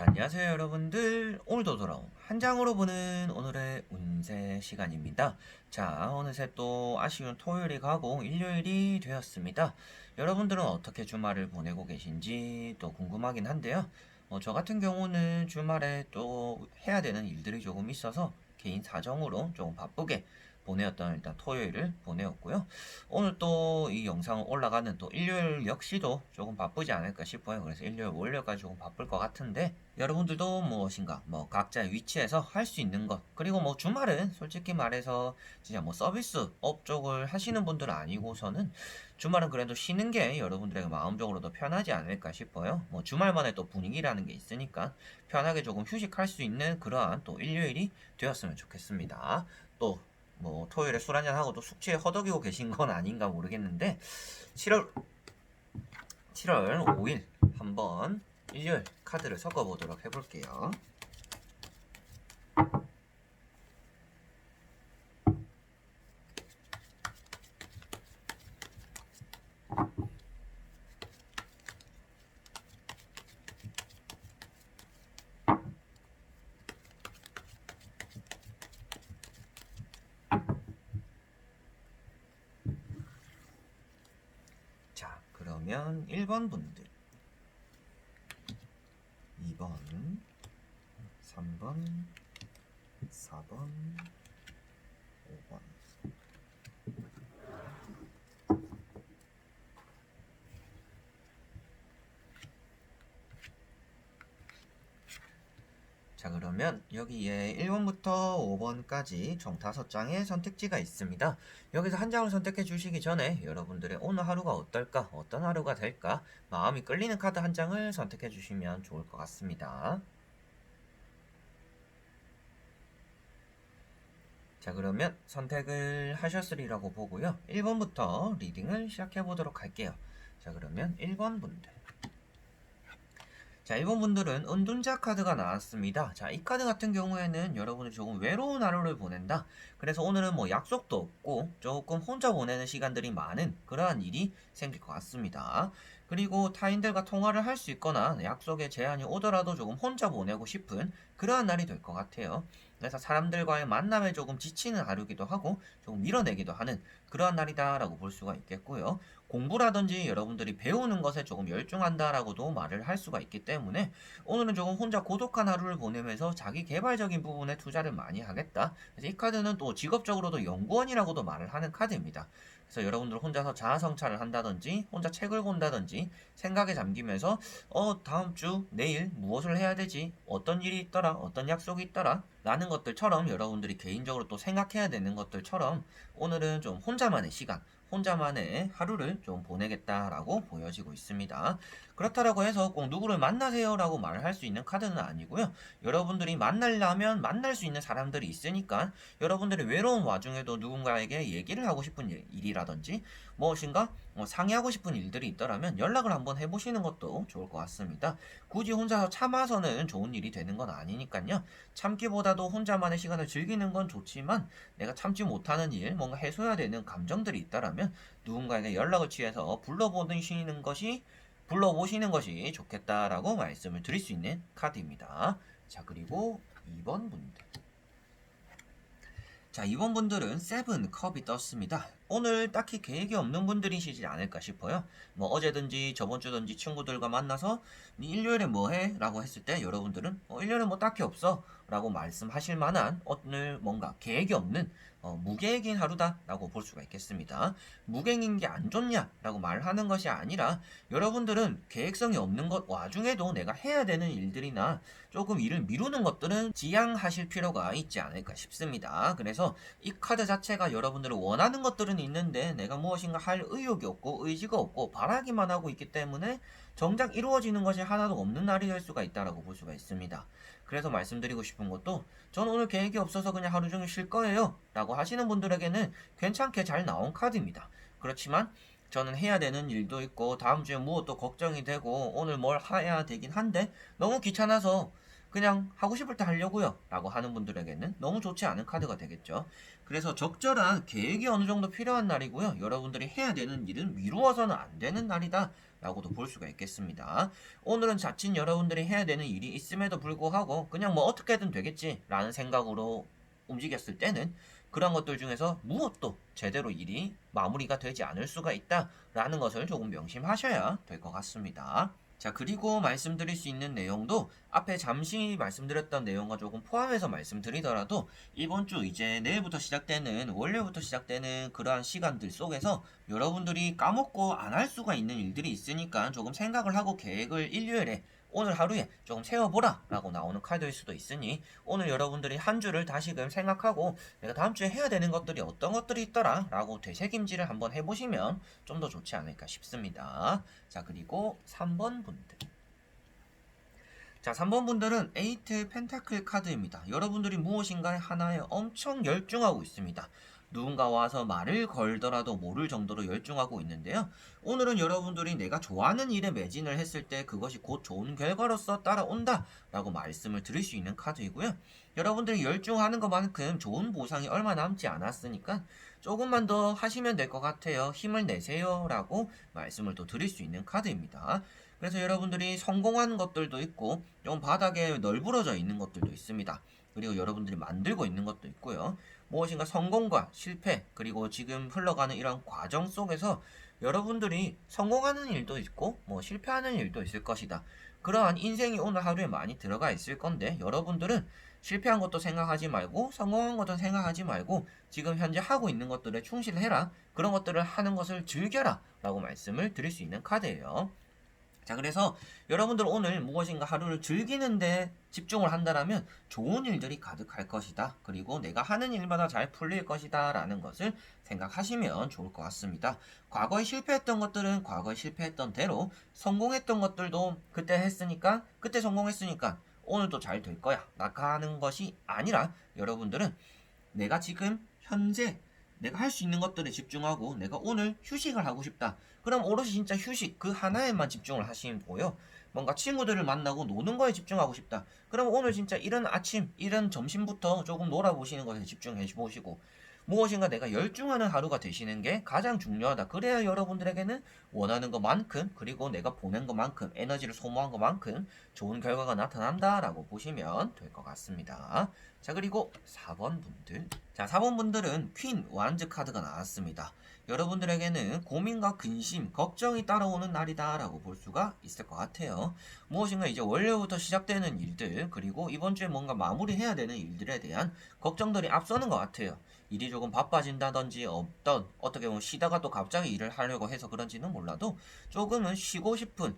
자, 안녕하세요 여러분들. 오늘도 돌아온 한 장으로 보는 오늘의 운세 시간입니다. 자 어느새 또 아쉬운 토요일이 가고 일요일이 되었습니다. 여러분들은 어떻게 주말을 보내고 계신지 또 궁금하긴 한데요. 어, 저 같은 경우는 주말에 또 해야 되는 일들이 조금 있어서 개인 사정으로 조금 바쁘게 보내었던 일단 토요일을 보내었고요. 오늘 또 이 영상 올라가는 또 일요일 역시도 조금 바쁘지 않을까 싶어요. 그래서 일요일 월요일까지 조금 바쁠 것 같은데 여러분들도 무엇인가 뭐 각자의 위치에서 할 수 있는 것 그리고 뭐 주말은 솔직히 말해서 진짜 뭐 서비스 업 쪽을 하시는 분들은 아니고서는 주말은 그래도 쉬는 게 여러분들에게 마음적으로도 편하지 않을까 싶어요. 뭐 주말만의 또 분위기라는 게 있으니까 편하게 조금 휴식할 수 있는 그러한 또 일요일이 되었으면 좋겠습니다. 또 뭐 토요일에 술 한잔 하고 또 숙취에 허덕이고 계신 건 아닌가 모르겠는데 7월 7월 5일 한번 일요일 카드를 섞어 보도록 해볼게요. 자, 그러면 1번 분들. 2번 3번 4번 5번 자 그러면 여기에 1번부터 5번까지 총 5장의 선택지가 있습니다. 여기서 한 장을 선택해 주시기 전에 여러분들의 오늘 하루가 어떨까 어떤 하루가 될까 마음이 끌리는 카드 한 장을 선택해 주시면 좋을 것 같습니다. 자 그러면 선택을 하셨으리라고 보고요. 1번부터 리딩을 시작해 보도록 할게요. 자 그러면 1번 분들 자, 1번 분들은 은둔자 카드가 나왔습니다. 자, 이 카드 같은 경우에는 여러분이 조금 외로운 하루를 보낸다. 그래서 오늘은 뭐 약속도 없고 조금 혼자 보내는 시간들이 많은 그러한 일이 생길 것 같습니다. 그리고 타인들과 통화를 할 수 있거나 약속에 제한이 오더라도 조금 혼자 보내고 싶은 그러한 날이 될 것 같아요. 그래서 사람들과의 만남에 조금 지치는 하루기도 하고 조금 밀어내기도 하는 그러한 날이다라고 볼 수가 있겠고요. 공부라든지 여러분들이 배우는 것에 조금 열중한다라고도 말을 할 수가 있기 때문에 오늘은 조금 혼자 고독한 하루를 보내면서 자기 개발적인 부분에 투자를 많이 하겠다. 그래서 이 카드는 또 직업적으로도 연구원이라고도 말을 하는 카드입니다. 그래서 여러분들 혼자서 자아 성찰을 한다든지 혼자 책을 본다든지 생각에 잠기면서 어 다음 주 내일 무엇을 해야 되지? 어떤 일이 있더라? 어떤 약속이 있더라? 라는 것들처럼 여러분들이 개인적으로 또 생각해야 되는 것들처럼 오늘은 좀 혼자만의 시간 혼자만의 하루를 좀 보내겠다라고 보여지고 있습니다. 그렇다라고 해서 꼭 누구를 만나세요라고 말을 할 수 있는 카드는 아니고요. 여러분들이 만나려면 만날 수 있는 사람들이 있으니까 여러분들이 외로운 와중에도 누군가에게 얘기를 하고 싶은 일- 일이라든지 무엇인가 뭐 상의하고 싶은 일들이 있더라면 연락을 한번 해보시는 것도 좋을 것 같습니다. 굳이 혼자서 참아서는 좋은 일이 되는 건 아니니까요. 참기보다도 혼자만의 시간을 즐기는 건 좋지만 내가 참지 못하는 일, 뭔가 해소해야 되는 감정들이 있다라면 누군가에게 연락을 취해서 불러보시는 것이 불러보시는 것이 좋겠다라고 말씀을 드릴 수 있는 카드입니다. 자, 그리고 2번 분들. 자, 이번 분들은 세븐 컵이 떴습니다. 오늘 딱히 계획이 없는 분들이시지 않을까 싶어요. 뭐 어제든지 저번 주든지 친구들과 만나서 니 일요일에 뭐 해? 라고 했을 때 여러분들은 어, 일요일에 뭐 딱히 없어 라고 말씀하실 만한 오늘 뭔가 계획이 없는 어, 무계획인 하루다 라고 볼 수가 있겠습니다. 무계획인 게 안 좋냐 라고 말하는 것이 아니라 여러분들은 계획성이 없는 것 와중에도 내가 해야 되는 일들이나 조금 일을 미루는 것들은 지양하실 필요가 있지 않을까 싶습니다. 그래서 이 카드 자체가 여러분들이 원하는 것들은 있는데 내가 무엇인가 할 의욕이 없고 의지가 없고 바라기만 하고 있기 때문에 정작 이루어지는 것이 하나도 없는 날이 될 수가 있다라고 볼 수가 있습니다. 그래서 말씀드리고 싶은 것도 저는 오늘 계획이 없어서 그냥 하루 종일 쉴 거예요 라고 하시는 분들에게는 괜찮게 잘 나온 카드입니다. 그렇지만 저는 해야 되는 일도 있고 다음 주에 무엇도 걱정이 되고 오늘 뭘 해야 되긴 한데 너무 귀찮아서 그냥 하고 싶을 때 하려고요 라고 하는 분들에게는 너무 좋지 않은 카드가 되겠죠. 그래서 적절한 계획이 어느 정도 필요한 날이고요. 여러분들이 해야 되는 일은 미루어서는 안 되는 날이다. 라고도 볼 수가 있겠습니다. 오늘은 자칫 여러분들이 해야 되는 일이 있음에도 불구하고 그냥 뭐 어떻게든 되겠지 라는 생각으로 움직였을 때는 그런 것들 중에서 무엇도 제대로 일이 마무리가 되지 않을 수가 있다라는 것을 조금 명심하셔야 될 것 같습니다. 자, 그리고 말씀드릴 수 있는 내용도 앞에 잠시 말씀드렸던 내용과 조금 포함해서 말씀드리더라도 이번 주 이제 내일부터 시작되는 월요일부터 시작되는 그러한 시간들 속에서 여러분들이 까먹고 안 할 수가 있는 일들이 있으니까 조금 생각을 하고 계획을 일요일에 오늘 하루에 조금 세워보라 라고 나오는 카드일 수도 있으니 오늘 여러분들이 한 주를 다시금 생각하고 내가 다음 주에 해야 되는 것들이 어떤 것들이 있더라 라고 되새김질을 한번 해보시면 좀 더 좋지 않을까 싶습니다. 자 그리고 3번 분들 자 3번 분들은 에이트 펜타클 카드입니다. 여러분들이 무엇인가에 하나에 엄청 열중하고 있습니다. 누군가 와서 말을 걸더라도 모를 정도로 열중하고 있는데요. 오늘은 여러분들이 내가 좋아하는 일에 매진을 했을 때 그것이 곧 좋은 결과로서 따라온다 라고 말씀을 드릴 수 있는 카드이고요. 여러분들이 열중하는 것만큼 좋은 보상이 얼마 남지 않았으니까 조금만 더 하시면 될 것 같아요. 힘을 내세요 라고 말씀을 또 드릴 수 있는 카드입니다. 그래서 여러분들이 성공한 것들도 있고 좀 바닥에 널브러져 있는 것들도 있습니다. 그리고 여러분들이 만들고 있는 것도 있고요. 무엇인가 성공과 실패 그리고 지금 흘러가는 이런 과정 속에서 여러분들이 성공하는 일도 있고 뭐 실패하는 일도 있을 것이다. 그러한 인생이 오늘 하루에 많이 들어가 있을 건데 여러분들은 실패한 것도 생각하지 말고 성공한 것도 생각하지 말고 지금 현재 하고 있는 것들에 충실해라. 그런 것들을 하는 것을 즐겨라. 라고 말씀을 드릴 수 있는 카드예요. 자, 그래서 여러분들 오늘 무엇인가 하루를 즐기는데 집중을 한다라면 좋은 일들이 가득할 것이다. 그리고 내가 하는 일마다 잘 풀릴 것이다. 라는 것을 생각하시면 좋을 것 같습니다. 과거에 실패했던 것들은 과거에 실패했던 대로 성공했던 것들도 그때 했으니까 그때 성공했으니까 오늘도 잘 될 거야. 낙하하는 것이 아니라 여러분들은 내가 지금 현재 내가 할 수 있는 것들에 집중하고 내가 오늘 휴식을 하고 싶다. 그럼 오롯이 진짜 휴식 그 하나에만 집중을 하시고요. 뭔가 친구들을 만나고 노는 거에 집중하고 싶다. 그럼 오늘 진짜 이른 아침, 이른 점심부터 조금 놀아보시는 것에 집중해 보시고 무엇인가 내가 열중하는 하루가 되시는 게 가장 중요하다. 그래야 여러분들에게는 원하는 것만큼 그리고 내가 보낸 것만큼 에너지를 소모한 것만큼 좋은 결과가 나타난다라고 보시면 될 것 같습니다. 자 그리고 4번 분들 자 4번 분들은 퀸 완즈 카드가 나왔습니다. 여러분들에게는 고민과 근심, 걱정이 따라오는 날이다 라고 볼 수가 있을 것 같아요. 무엇인가 이제 월요일부터 시작되는 일들 그리고 이번 주에 뭔가 마무리해야 되는 일들에 대한 걱정들이 앞서는 것 같아요. 일이 조금 바빠진다든지 없던 어떻게 보면 쉬다가 또 갑자기 일을 하려고 해서 그런지는 몰라도 조금은 쉬고 싶은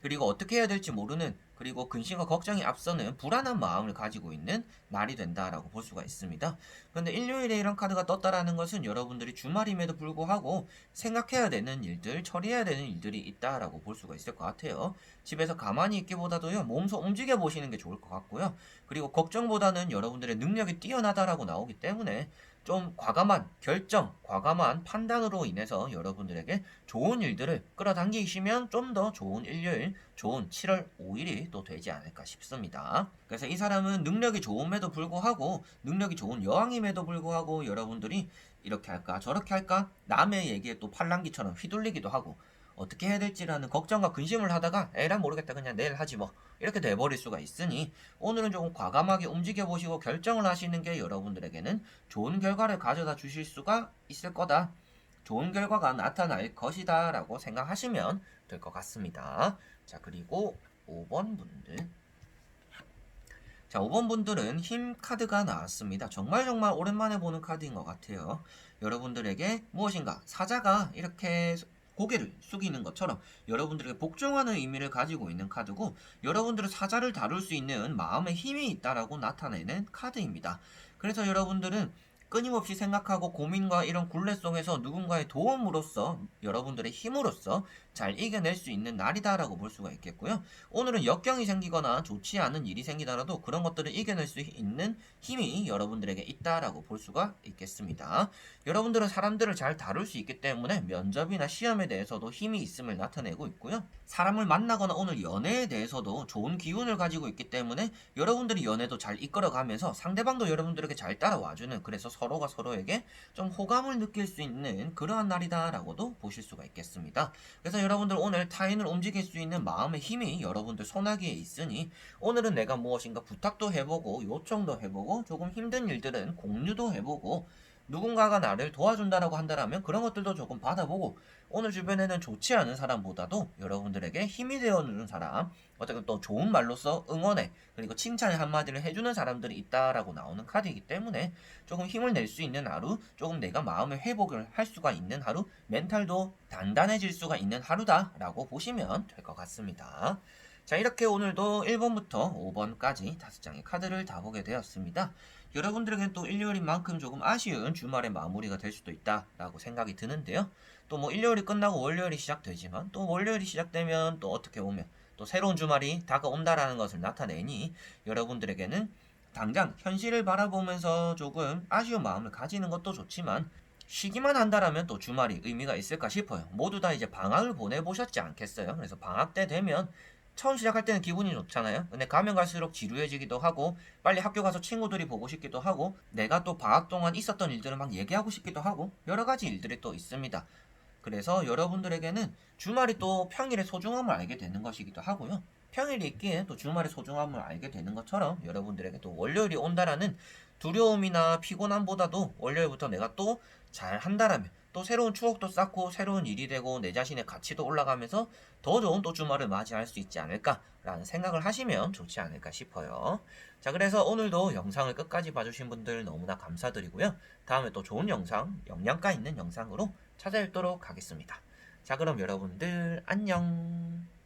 그리고 어떻게 해야 될지 모르는 그리고 근심과 걱정이 앞서는 불안한 마음을 가지고 있는 날이 된다라고 볼 수가 있습니다. 그런데 일요일에 이런 카드가 떴다라는 것은 여러분들이 주말임에도 불구하고 생각해야 되는 일들, 처리해야 되는 일들이 있다라고 볼 수가 있을 것 같아요. 집에서 가만히 있기보다도요, 몸소 움직여 보시는 게 좋을 것 같고요. 그리고 걱정보다는 여러분들의 능력이 뛰어나다라고 나오기 때문에 좀 과감한 결정, 과감한 판단으로 인해서 여러분들에게 좋은 일들을 끌어당기시면 좀 더 좋은 일요일, 좋은 7월 5일이 또 되지 않을까 싶습니다. 그래서 이 사람은 능력이 좋음에도 불구하고 능력이 좋은 여왕임에도 불구하고 여러분들이 이렇게 할까 저렇게 할까 남의 얘기에 또 팔랑기처럼 휘둘리기도 하고 어떻게 해야 될지라는 걱정과 근심을 하다가 에라 모르겠다 그냥 내일 하지 뭐 이렇게 돼버릴 수가 있으니 오늘은 조금 과감하게 움직여 보시고 결정을 하시는 게 여러분들에게는 좋은 결과를 가져다 주실 수가 있을 거다. 좋은 결과가 나타날 것이다 라고 생각하시면 될 것 같습니다. 자 그리고 5번 분들 자 5번 분들은 힘 카드가 나왔습니다. 정말 정말 오랜만에 보는 카드인 것 같아요. 여러분들에게 무엇인가 사자가 이렇게 고개를 숙이는 것처럼 여러분들에게 복종하는 의미를 가지고 있는 카드고 여러분들은 사자를 다룰 수 있는 마음의 힘이 있다라고 나타내는 카드입니다. 그래서 여러분들은 끊임없이 생각하고 고민과 이런 굴레 속에서 누군가의 도움으로써 여러분들의 힘으로써 잘 이겨낼 수 있는 날이다라고 볼 수가 있겠고요. 오늘은 역경이 생기거나 좋지 않은 일이 생기더라도 그런 것들을 이겨낼 수 있는 힘이 여러분들에게 있다라고 볼 수가 있겠습니다. 여러분들은 사람들을 잘 다룰 수 있기 때문에 면접이나 시험에 대해서도 힘이 있음을 나타내고 있고요. 사람을 만나거나 오늘 연애에 대해서도 좋은 기운을 가지고 있기 때문에 여러분들이 연애도 잘 이끌어가면서 상대방도 여러분들에게 잘 따라와주는 그래서 서로가 서로에게 좀 호감을 느낄 수 있는 그러한 날이다라고도 보실 수가 있겠습니다. 그래서 여러분들 오늘 타인을 움직일 수 있는 마음의 힘이 여러분들 손아귀에 있으니 오늘은 내가 무엇인가 부탁도 해보고 요청도 해보고 조금 힘든 일들은 공유도 해보고 누군가가 나를 도와준다라고 한다라면 그런 것들도 조금 받아보고 오늘 주변에는 좋지 않은 사람보다도 여러분들에게 힘이 되어주는 사람 어떻게 또 좋은 말로써 응원해 그리고 칭찬의 한마디를 해주는 사람들이 있다라고 나오는 카드이기 때문에 조금 힘을 낼 수 있는 하루 조금 내가 마음의 회복을 할 수가 있는 하루 멘탈도 단단해질 수가 있는 하루다라고 보시면 될 것 같습니다. 자 이렇게 오늘도 1번부터 5번까지 다섯 장의 카드를 다 보게 되었습니다. 여러분들에게는 또 일요일인 만큼 조금 아쉬운 주말의 마무리가 될 수도 있다라고 생각이 드는데요. 또 뭐 일요일이 끝나고 월요일이 시작되지만 또 월요일이 시작되면 또 어떻게 보면 또 새로운 주말이 다가온다라는 것을 나타내니 여러분들에게는 당장 현실을 바라보면서 조금 아쉬운 마음을 가지는 것도 좋지만 쉬기만 한다라면 또 주말이 의미가 있을까 싶어요. 모두 다 이제 방학을 보내보셨지 않겠어요? 그래서 방학 때 되면 처음 시작할 때는 기분이 좋잖아요. 근데 가면 갈수록 지루해지기도 하고 빨리 학교 가서 친구들이 보고 싶기도 하고 내가 또 방학 동안 있었던 일들을 막 얘기하고 싶기도 하고 여러 가지 일들이 또 있습니다. 그래서 여러분들에게는 주말이 또 평일의 소중함을 알게 되는 것이기도 하고요. 평일이 있기에 또 주말의 소중함을 알게 되는 것처럼 여러분들에게 또 월요일이 온다라는 두려움이나 피곤함보다도 월요일부터 내가 또 잘 한다라면 또 새로운 추억도 쌓고 새로운 일이 되고 내 자신의 가치도 올라가면서 더 좋은 또 주말을 맞이할 수 있지 않을까라는 생각을 하시면 좋지 않을까 싶어요. 자, 그래서 오늘도 영상을 끝까지 봐주신 분들 너무나 감사드리고요. 다음에 또 좋은 영상, 영양가 있는 영상으로 찾아뵙도록 하겠습니다. 자, 그럼 여러분들 안녕.